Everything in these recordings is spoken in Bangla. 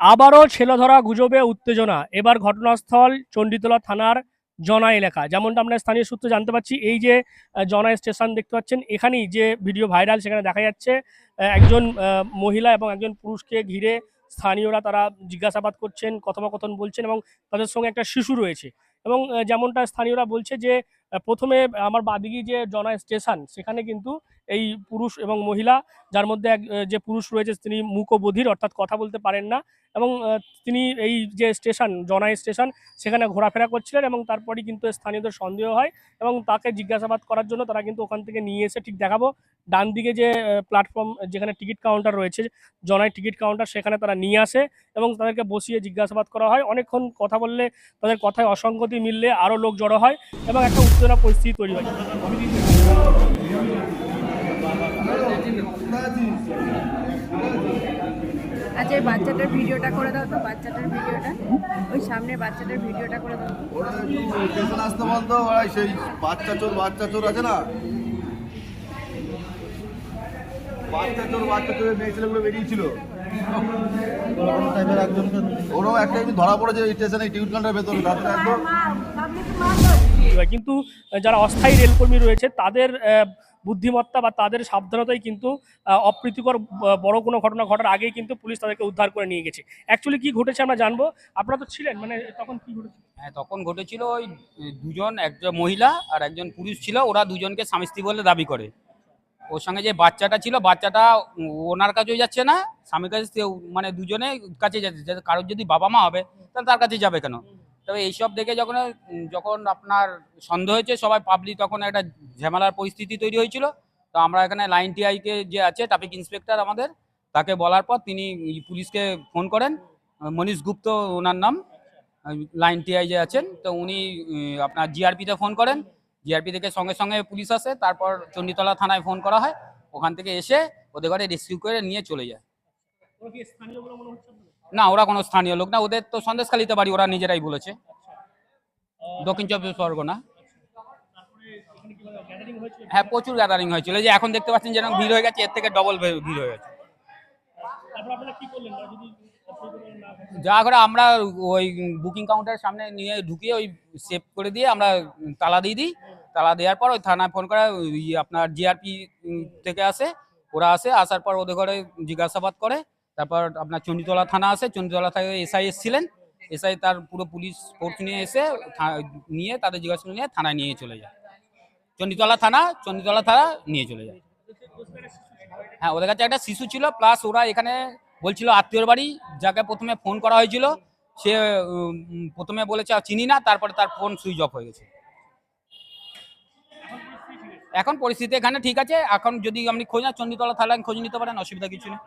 আবারও ছেলেধরা গুজবে উত্তেজনা। এবার ঘটনাস্থল চণ্ডীতলা থানার জনা এলাকা যেমনটা আমরা স্থানীয় সূত্রে জানতে পারছি এই যে জনা স্টেশন দেখতে পাচ্ছেন, এখানেই যে ভিডিও ভাইরাল সেখানে দেখা যাচ্ছে একজন মহিলা এবং একজন পুরুষকে ঘিরে স্থানীয়রা তারা জিজ্ঞাসাবাদ করছেন, কথোপকথন বলছেন এবং তাদের সঙ্গে একটা শিশু রয়েছে। এবং যেমনটা স্থানীয়রা বলছে যে প্রথমে আমার বাদিকে যে জনা স্টেশন, সেখানে কিন্তু এই পুরুষ এবং মহিলা, যার মধ্যে এক যে পুরুষ রয়েছে তিনি মুকবধির অর্থাৎ কথা বলতে পারেন না। এবং তিনি এই যে স্টেশন জনাই স্টেশন, সেখানে ঘোরাফেরা করছিলেন এবং তারপরেই কিন্তু স্থানীয়দের সন্দেহ হয় এবং তাকে জিজ্ঞাসাবাদ করার জন্য তারা কিন্তু ওখান থেকে নিয়ে এসে ঠিক দেখাবো। ডান দিকে যে প্ল্যাটফর্ম যেখানে টিকিট কাউন্টার রয়েছে জনাই টিকিট কাউন্টার সেখানে তারা নিয়ে আসে এবং তাদেরকে বসিয়ে জিজ্ঞাসাবাদ করা হয়। অনেকক্ষণ কথা বললে তাদের কথায় অসঙ্গতি মিললে আরও লোক জড়ো হয় এবং একটা উত্তেজনা পরিস্থিতি তৈরি হয় আচ্ছা এই বাচ্চাটার ভিডিওটা করে দাও তো বাচ্চাটার ভিডিওটা। ওই সামনে বাচ্চাটার ভিডিওটা করে দাও। স্টেশন আসতে বলতো সেই বাচ্চা চোর বাচ্চা চোর আছে না? বাচ্চা চোর বাচ্চা চোরের মেয়ে ছেলেগুলো বেরিয়েছিল। ওরাও একটা এমনি ধরা পড়েছে স্টেশনে টিকিট কাউন্টারের ভেতরে। তাদের একদম হয়। কিন্তু যারা অস্থায়ী রেলকর্মী রয়েছে, তাদের বুদ্ধিমত্তা বা তাদের সাবধানতাই কিন্তু অপ্রীতিকর বড় কোনো ঘটনা ঘটার আগেই কিন্তু পুলিশ তাদেরকে উদ্ধার করে নিয়ে গেছে। অ্যাকচুয়ালি কি ঘটেছে আমরা জানব। আপনারা তো ছিলেন মানে তখন কি ঘটেছে হ্যাঁ তখন ঘটেছিল ওই দুজন, একজন মহিলা আর একজন পুরুষ ছিল, ওরা দুজনকে স্বামী স্ত্রী বলে দাবি করে। ওর সঙ্গে যে বাচ্চাটা ছিল, বাচ্চাটা ওনার কাছেও যাচ্ছে না, স্বামীর কাছে মানে দুজনে কাছে যাচ্ছে কারোর যদি বাবা মা হবে, তাহলে তার কাছে যাবে কেন? তবে এইসব দেখে যখন যখন আপনার সন্দেহ হয়েছে, সবাই পাবলিক তখন একটা ঝামেলার পরিস্থিতি তৈরি হয়েছিল। তো আমরা এখানে লাইন টিআইকে যে আছে ট্রাফিক ইন্সপেক্টর আমাদের, তাকে বলার পর তিনি পুলিশকে ফোন করেন। মনীষ গুপ্ত ওনার নাম লাইন টিআই যে আছেন, তো উনি আপনার জিআরপিতে ফোন করেন। জিআরপি থেকে সঙ্গে সঙ্গে পুলিশ আসে, তারপর চণ্ডীতলা থানায় ফোন করা হয়। ওখান থেকে এসে ওদের ঘরে রেস্কিউ করে নিয়ে চলে যায়। না, ওরা কোনো স্থানীয় লোক না, ওদের তো সন্দেশখালিতে বাড়ি ওরা নিজেরাই বলেছে। দক্ষিণ চব্বিশ পরগনা। হ্যাঁ প্রচুর গ্যাদারিং হয়েছিল। যে এখন দেখতে পাচ্ছেন যেরকম ভিড় হয়ে গেছে, এর থেকে ডবল ভিড় হয়ে গেছে? যা করে আমরা ওই বুকিং কাউন্টারের সামনে নিয়ে ঢুকিয়ে ওই সেভ করে দিয়ে আমরা তালা দিয়ে দিই। তালা দেওয়ার পর ওই থানায় ফোন করা আপনার জিআরপি থেকে আসে, ওরা আসে, আসার পর ওদের ঘরে জিজ্ঞাসাবাদ করে। তারপর আপনার চণ্ডীতলা থানা আসে চণ্ডীতলা থেকে এসআই এসছিলেন। এসআই তার পুরো পুলিশ ফোর্স নিয়ে এসে নিয়ে তাদের জিজ্ঞাসা নিয়ে থানায় নিয়ে চলে যায়। চণ্ডীতলা থানা চণ্ডীতলা থানা নিয়ে চলে যায়। হ্যাঁ ওদের কাছে একটা শিশু ছিল প্লাস ওরা এখানে বলছিল আত্মীয়র বাড়ি, যাকে প্রথমে ফোন করা হয়েছিল। সে প্রথমে বলেছে, "আর চিনি না, তারপরে তার ফোন সুইচ অফ হয়ে গেছে। এখন পরিস্থিতি এখানে ঠিক আছে। এখন যদি আপনি খোঁজ না চণ্ডীতলা থানায় খোঁজ নিতে পারেন, অসুবিধা কিছু নেই।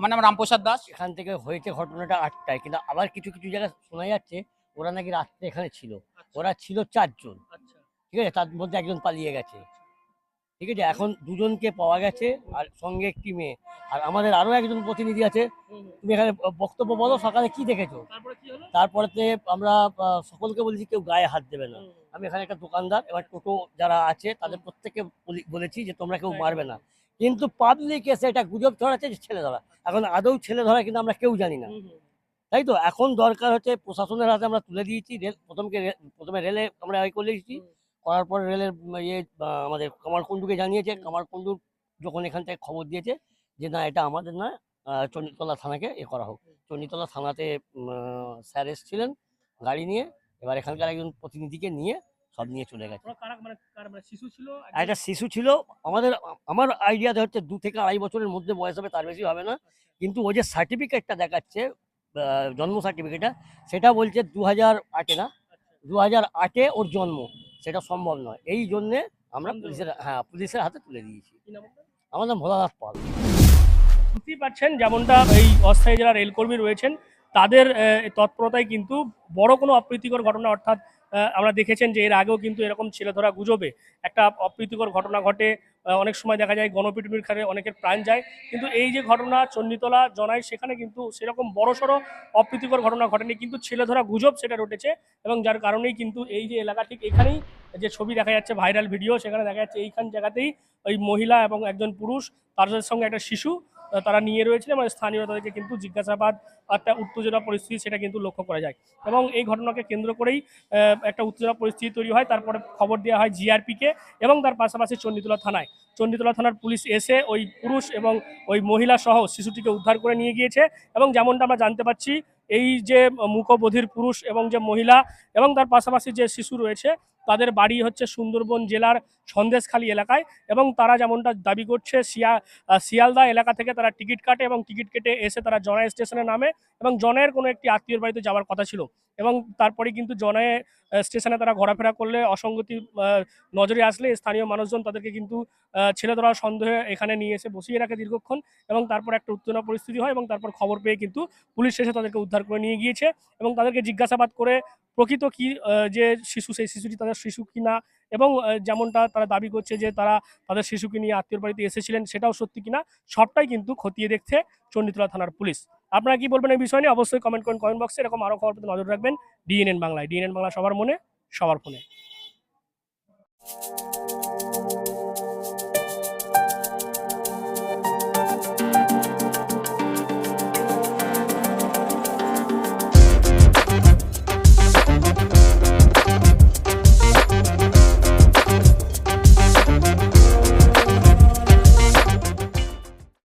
আমার নাম রামপ্রসাদ দাস। এখান থেকে হয়েছে ঘটনাটা আটটায় কিন্তু আবার কিছু কিছু জায়গায় শোনা যাচ্ছে ওরা নাকি রাত্রে এখানে ছিল। ওরা ছিল চারজন। আচ্ছা। ঠিক আছে তার মধ্যে একজন পালিয়ে গেছে। ঠিক আছে এখন দুজনকে পাওয়া গেছে আর সঙ্গে একটি মেয়ে। আর আমাদের আরও একজন প্রতিনিধি আছে। তুমি এখানে বক্তব্য বলো সকালে কি দেখেছ? তারপরে তারপরেতে আমরা সকলকে বলেছি কেউ গায়ে হাত দেবে না। আমি এখানে একটা দোকানদার এবার টোটো যারা আছে তাদের প্রত্যেককে বলি- বলেছি যে তোমরা কেউ মারবে না। কিন্তু পাবলিক এসে এটা গুজব ছড়াচ্ছে যে ছেলে ধরা। এখন আদৌ ছেলে ধরা কিন্তু আমরা কেউ জানি না। তাই তো? এখন দরকার হচ্ছে প্রশাসনের হাতে আমরা তুলে দিয়েছি রেল প্রথমকে প্রথমে রেলে আমরা ইয়ে করে দিয়েছি করার পর রেলের ইয়ে আমাদের কামারকুণ্ডুকে জানিয়েছে। কামারকুণ্ডুর যখন এখান থেকে খবর দিয়েছে যে না এটা আমাদের না চণ্ডীতলা থানাকে এ করা হোক। চণ্ডীতলা থানাতে স্যার এসেছিলেন গাড়ি নিয়ে। এবার এখানকার একজন প্রতিনিধিকে নিয়ে সব নিয়ে চলে গেছে। মানে মানে একটা শিশু ছিল আমাদের আমার আইডিয়াতে হচ্ছে দু থেকে আড়াই বছরের মধ্যে বয়স হবে তার বেশি হবে না। কিন্তু ও যে সার্টিফিকেটটা দেখাচ্ছে জন্ম সার্টিফিকেটটা সেটা বলছে দু হাজার আটে না? দু হাজার আটে ওর জন্ম। সেটা সম্ভব নয়। এই জন্যে আমরা পুলিশের হ্যাঁ পুলিশের হাতে তুলে দিয়েছি। কি নাম ওটা? আমার নাম ভোলানাথ পাল। বুঝতেই পারছেন যেমনটা এই অস্থায়ী যারা রেলকর্মী রয়েছেন তাদের তৎপরতায় কিন্তু বড় কোনো অপ্রীতিকর ঘটনা অর্থাৎ আমরা দেখেছেন যে এর আগেও কিন্তু এরকম ছেলে ধরা গুজবে। একটা অপ্রীতিকর ঘটনা ঘটে অনেক সময় দেখা যায় গণপিটুনির খারে অনেকের প্রাণ যায়। কিন্তু এই যে ঘটনা চণ্ডীতলা জনায়, সেখানে কিন্তু সেরকম বড়সড় অপ্রীতিকর ঘটনা ঘটেনি। কিন্তু ছেলে ধরা গুজব সেটা রটেছে এবং যার কারণেই কিন্তু এই যে এলাকা ঠিক এখানেই যে ছবি দেখা যাচ্ছে ভাইরাল ভিডিও সেখানে দেখা যাচ্ছে এইখান জায়গাতেই ওই মহিলা এবং একজন পুরুষ, তার সঙ্গে একটা শিশু তারা নিয়ে রয়েছিলেন এবং স্থানীয় তাদেরকে কিন্তু জিজ্ঞাসাবাদ একটা উত্তেজনা পরিস্থিতি সেটা কিন্তু লক্ষ্য করা যায়। এবং এই ঘটনাকে কেন্দ্র করেই একটা উত্তেজনা পরিস্থিতি তৈরি হয়। তারপরে খবর দেওয়া হয় জিআরপিকে এবং তার পাশাপাশি চণ্ডীতলা থানায়। চণ্ডীতলা থানার পুলিশ এসে ওই পুরুষ এবং ওই মহিলা সহ শিশুটিকে উদ্ধার করে নিয়ে গিয়েছে এবং যেমনটা আমরা জানতে পারছি এই যে মুখবধির পুরুষ এবং যে মহিলা এবং তার পাশাপাশি যে শিশু রয়েছে তাদের বাড়ি হচ্ছে সুন্দরবন জেলার সন্দেশখালী এলাকায় এবং তারা যেমনটা দাবি করছে আহ, শিয়ালদা এলাকা থেকে তারা টিকিট কাটে এবং টিকিট কেটে এসে তারা জনাই স্টেশনে নামে এবং জনের কোনো একটি আত্মীয়ের বাড়িতে যাওয়ার কথা ছিল এবং তারপরে কিন্তু জনায় স্টেশনে তারা ঘোরাফেরা করলে অসঙ্গতি নজরে আসলে স্থানীয় মানুষজন তাদেরকে কিন্তু ছেলে ধরা সন্দেহে এখানে নিয়ে এসে বসিয়ে রাখে দীর্ঘক্ষণ এবং তারপর একটা উত্তেজনা পরিস্থিতি হয় এবং তারপর খবর পেয়ে কিন্তু পুলিশ এসে তাদেরকে উদ্ধার করে নিয়ে গিয়েছে এবং তাদেরকে জিজ্ঞাসাবাদ করে প্রকৃত কি যে শিশু, সেই শিশুটি তাদের শিশু কিনা এবং যেমনটা তারা দাবি করছে যে তারা তাদের শিশুকে নিয়ে আত্মীয় বাড়িতে এসেছিলেন, সেটাও সত্যি কিনা, সবটাই কিন্তু খতিয়ে দেখছে চণ্ডীতলা থানার পুলিশ। আপনারা কি বলবেন এই বিষয় নিয়ে? অবশ্যই কমেন্ট করেন কমেন্ট বক্সে এরকম আরও খবর নজর রাখবেন। ডিএনএন বাংলায় ডিএনএন বাংলা সবার মনে, সবার ফোনে।